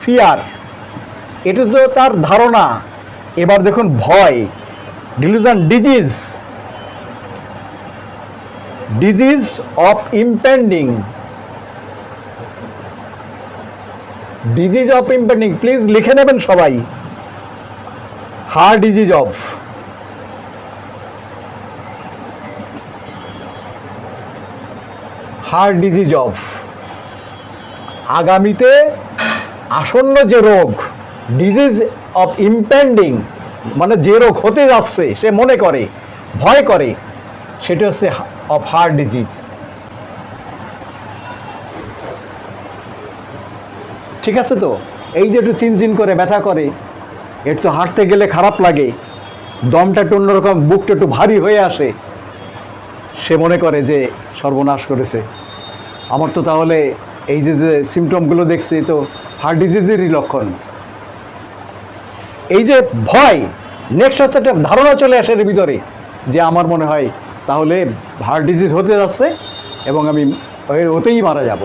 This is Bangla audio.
ফিয়ার এটা তো তার ধারণা। এবার দেখুন ভয় delusion disease disease of impending disease of impending please লিখে নেবেন সবাই। Heart disease of heart disease of আগামীতে আসন্ন যে রোগ ডিজিজ অফ ইম্পেন্ডিং মানে যে রোগ হতে যাচ্ছে, সে মনে করে, ভয় করে, সেটা হচ্ছে অফ হার্ট ডিজিজ ঠিক আছে তো? এই যে একটু চিনচিন করে ব্যথা করে একটু হাঁটতে গেলে খারাপ লাগে, দমটা একটু অন্যরকম, বুকটা একটু ভারী হয়ে আসে, সে মনে করে যে সর্বনাশ করেছে। আমার তো তাহলে এই যে যে সিমটমগুলো দেখছি তো হার্ট ডিজিজেরই লক্ষণ এই যে ভয় নেক্সট হচ্ছে একটা ধারণা চলে আসে এর ভিতরে, যে আমার মনে হয় তাহলে হার্ট ডিজিজ হতে যাচ্ছে এবং আমি ওতেই মারা যাব।